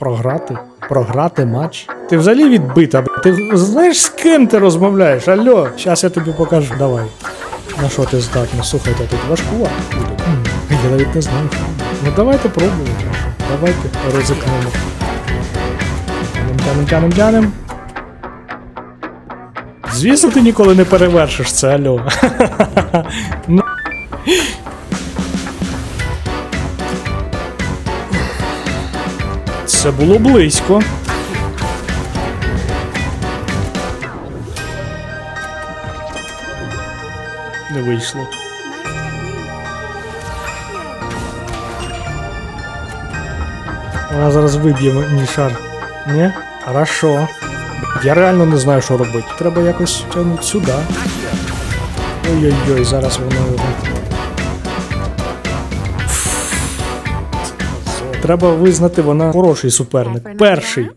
Програти? Програти матч? Ти взагалі відбита. Ти знаєш з ким ти розмовляєш? Алло, зараз я тобі покажу. Давай. На що ти здатна? Слухайте, тут важкувато буде. Я навіть не знаю. Ну давайте пробуємо. Давайте ризикнемо. Тянем, тянем, тянем. Звісно, ти ніколи не перевершиш це, алло. Це було близько. Не вийшло. Вона зараз виб'є мій шар. Ні? Хорошо. Я реально не знаю, що робити. Треба якось тягнути сюди. Ой-ой-ой, зараз воно Треба визнати, вона хороший суперник. Перший.